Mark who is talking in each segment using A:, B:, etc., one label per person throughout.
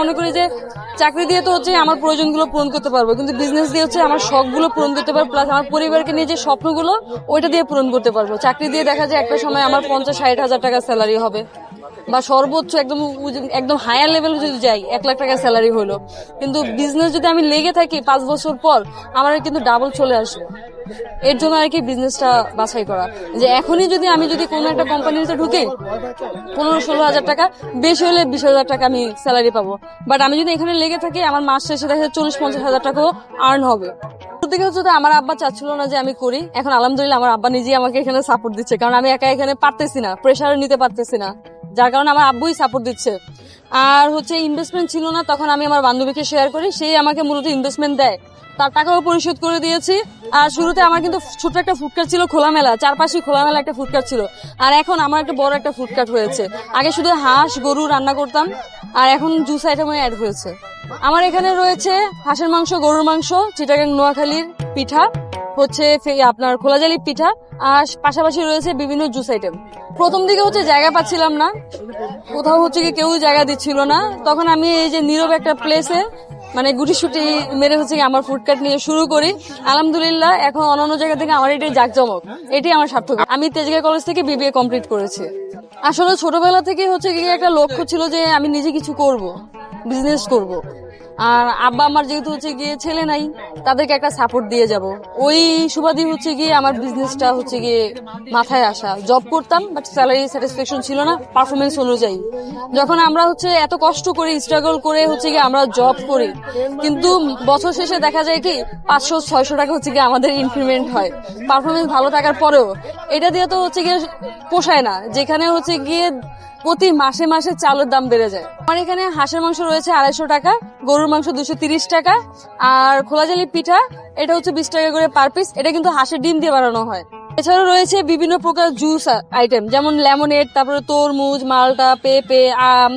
A: মনে করি যে চাকরি দিয়ে তো হচ্ছে আমার প্রয়োজনগুলো পূরণ করতে পারব, কিন্তু বিজনেস দিয়ে হচ্ছে আমার শখগুলো পূরণ করতে পারব প্লাস আমার পরিবারকে নিয়ে যে স্বপ্নগুলো, ওইটা দিয়ে পূরণ করতে পারব। চাকরি দিয়ে দেখা যায় একটা সময় আমার পঞ্চাশ, ষাট হাজার টাকা স্যালারি হবে। বা সর্বোচ্চ একদম একদম হায়ার লেভেলে যদি যাই, এক লাখ টাকা স্যালারি হলো কিন্তু বিজনেস যদি আমি লেগে থাকি পাঁচ বছর পর, আমার কিন্তু ডাবল চলে আসবে। এর জন্য আর কি বিজনেসটা বাছাই করা। যে এখনই যদি আমি যদি কোনো একটা কোম্পানিতে ঢুকি, পনেরো ষোলো হাজার টাকা, বেশি হলে বিশ হাজার টাকা আমি স্যালারি পাবো। বাট আমি যদি এখানে লেগে থাকি, আমার মাস শেষে দেখা যায় চল্লিশ পঞ্চাশ হাজার টাকাও আর্ন হবে। থেকে হচ্ছে তো আমার আব্বা চাচ্ছিল না যে আমি করি। এখন আলহামদুলিল্লাহ আমার আব্বা নিজেই আমাকে এখানে সাপোর্ট দিচ্ছে। কারণ আমি একা এখানে পারতেছি না প্রেশার নিতে পারতেছি না। যার কারণে আমার আব্বুই সাপোর্ট দিচ্ছে। আর হচ্ছে ইনভেস্টমেন্ট ছিল না, তখন আমি আমার বান্ধবীকে শেয়ার করি সেই আমাকে মূলত ইনভেস্টমেন্ট দেয়। তার টাকাও পরিশোধ করে দিয়েছি। আর শুরুতে আমার কিন্তু ছোট্ট একটা ফুডকার্ট ছিল খোলামেলা চারপাশে খোলামেলা একটা ফুডকার্ট ছিল। আর এখন আমার একটা বড় একটা ফুডকার্ট হয়েছে। আগে শুধু হাঁস, গরু রান্না করতাম, আর এখন জুস আইটেমও অ্যাড হয়েছে। আমার এখানে রয়েছে হাঁসের মাংস, গরুর মাংস, চিটাগাং নোয়াখালীর পিঠা, হচ্ছে আপনার খোলাজালি পিঠা, আর পাশাপাশি রয়েছে বিভিন্ন জুস আইটেম প্রথম দিকে হচ্ছে জায়গা পাচ্ছিলাম না। কোথাও হচ্ছে কি কেউ জায়গা দিচ্ছিল না। তখন আমি এই যে নীরব একটা প্লেসে মানে গুটি সুটি মেরে হচ্ছে কি আমার ফুডকার্ট নিয়ে শুরু করি। আলহামদুলিল্লাহ, এখন অন্যান্য জায়গা থেকে আমার এটাই জাকজমক। এটাই আমার সার্থক। আমি তেজগাঁ কলেজ থেকে বিবিএ কমপ্লিট করেছি। আসলে ছোটবেলা থেকে হচ্ছে কি একটা লক্ষ্য ছিল যে আমি নিজে কিছু করব বিজনেস করব। আর আব্বা আমার যেহেতু হচ্ছে গিয়ে ছেলে নাই, তাদেরকে একটা সাপোর্ট দিয়ে যাব। ওই সুবাদই হচ্ছে গিয়ে আমার বিজনেসটা হচ্ছে গিয়ে মাথায় আসা। জব করতাম বাট স্যালারি স্যাটিসফ্যাকশন ছিল না পারফরমেন্স অনুযায়ী। যখন আমরা হচ্ছে এত কষ্ট করি স্ট্রাগল করে হচ্ছে গিয়ে আমরা জব করি, কিন্তু বছর শেষে দেখা যায় কি, পাঁচশো, ছয়শো টাকা হচ্ছে গিয়ে আমাদের ইনক্রিমেন্ট হয়। পারফরমেন্স ভালো থাকার পরেও। এটা দিয়ে তো হচ্ছে গিয়ে পোষায় না, যেখানে হচ্ছে গিয়ে প্রতি মাসে মাসে চালের দাম বেড়ে যায়। আমার এখানে হাঁসের মাংস রয়েছে আড়াইশো টাকা গরুর মাংস দুশো তিরিশ টাকা, আর খোলাজালি পিঠা, এটা হচ্ছে বিশ টাকা করে পার পিস এটা কিন্তু হাঁসের ডিম দিয়ে বানানো হয়। এছাড়াও রয়েছে বিভিন্ন প্রকার জুস আইটেম যেমন লেমনেড তারপরে তরমুজ, মালটা, পেঁপে, আম,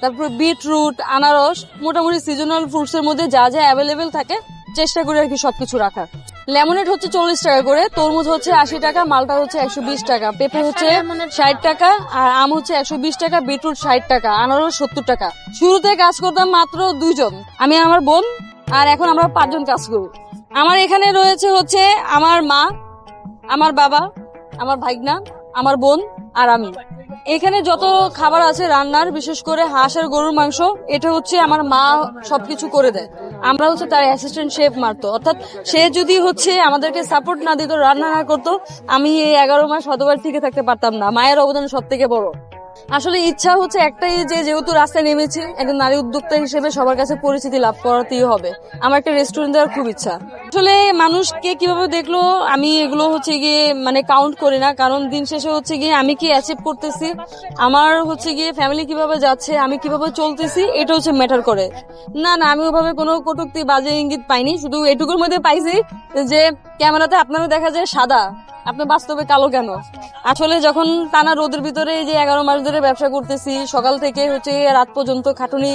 A: তারপরে বিটরুট আনারস, মোটামুটি সিজনাল ফ্রুটসের মধ্যে যা যা অ্যাভেলেবেল থাকে, চেষ্টা করি আর কি সবকিছু রাখার। লেমনেড হচ্ছে চল্লিশ টাকা করে তরমুজ হচ্ছে আশি টাকা মালটা হচ্ছে একশো বিশ টাকা পেঁপে হচ্ছে ষাট টাকা আর আম হচ্ছে একশো বিশ টাকা বিটরুট ষাট টাকা আনারস সত্তর টাকা। শুরুতে কাজ করতাম মাত্র দুইজন আমি আমার বোন আর এখন আমরা পাঁচজন কাজ করি। আমার এখানে রয়েছে হচ্ছে আমার মা আমার বাবা আমার ভাইগনা আমার বোন আর আমি। এখানে যত খাবার আছে রান্নার, বিশেষ করে হাঁস আর গরুর মাংস, এটা হচ্ছে আমার মা সবকিছু করে দেয়। আমরা হচ্ছে তার অ্যাসিস্ট্যান্ট শেফ মারতো। অর্থাৎ সে যদি হচ্ছে আমাদেরকে সাপোর্ট না দিত, রান্না না করতো, আমি এই এগারো মাস হতবার থেকে থাকতে পারতাম না। মায়ের অবদান সব থেকে বড়। আসলে ইচ্ছা হচ্ছে একটাই যে যেহেতু রাস্তায় নেমেছি, একজন নারী উদ্যোক্তা হিসেবে সবার কাছে পরিচিতি লাভ করাতেই হবে। আমার একটা রেস্টুরেন্ট দেওয়ার খুব ইচ্ছা। আসলে মানুষকে কীভাবে দেখল, আমি এগুলো হচ্ছে গিয়ে মানে কাউন্ট করি না, কারণ দিন শেষে হচ্ছে গিয়ে আমি কি অ্যাচিভ করতেছি, আমার হচ্ছে গিয়ে ফ্যামিলি কীভাবে যাচ্ছে, আমি কীভাবে চলতেছি, এটা হচ্ছে ম্যাটার করে। না না, আমি ওভাবে কোনো কটুক্তি, বাজে ইঙ্গিত পাইনি, শুধু এটুকুর মধ্যে পাইছি যে ক্যামেরাতে আপনারা দেখা যায় সাদা, আপনি বাস্তবে কালো কেন? আসলে যখন টানা রোদের ভিতরে এই যে এগারো মাস ধরে ব্যবসা করতেছি, সকাল থেকে হচ্ছে রাত পর্যন্ত খাটুনি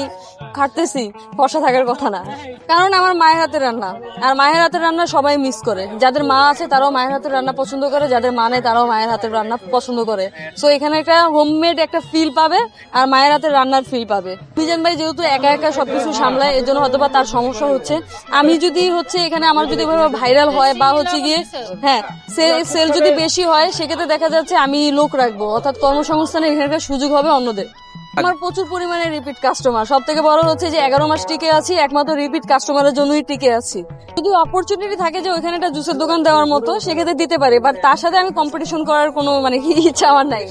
A: খাটতেছি, ফর্সা থাকার কথা না। কারণ আমার মায়ের হাতের রান্না, আর মায়ের হাতের রান্না সবাই মিস করে। যাদের মা আছে তারাও মায়ের হাতের রান্না পছন্দ করে, যাদের মা নেই তারাও মায়ের হাতের রান্না পছন্দ করে। সো এখানে একটা হোমমেড একটা ফিল পাবে, আর মায়ের হাতের রান্নার ফিল পাবে। মিজান ভাই যেহেতু একা একা সবকিছু সামলায়, এর জন্য হয়তো তার সমস্যা হচ্ছে। আমি যদি হচ্ছে এখানে আমার যদি ভাইরাল হয় বা হচ্ছে গিয়ে হ্যাঁ সেল যদি বেশি হয়, সেক্ষেত্রে দেখা যাচ্ছে আমি লোক রাখব। অর্থাৎ কর্মসংস্থানের এখানকার সুযোগ হবে অন্যদের। আমার প্রচুর পরিমাণে রিপিট কাস্টমার সব থেকে বড় হচ্ছে যে এগারো মাস টিকে আছি, একমাত্র রিপিট কাস্টমারের জন্যই টিকে আছি। যদি অপরচুনিটি থাকে যে ওইখানে একটা জুসের দোকান দেওয়ার মতো, সেক্ষেত্রে দিতে পারে। বাট তার সাথে আমি কম্পিটিশন করার কোনো মানে ইচ্ছা আমার নাই।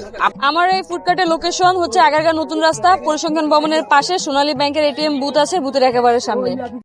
A: আমার এই ফুডকার্টের লোকেশন হচ্ছে আগারগাঁ নতুন রাস্তা, পরিসংখ্যান ভবনের পাশে সোনালী ব্যাংকের এটিএম বুথ আছে বুথের একেবারে সামনে।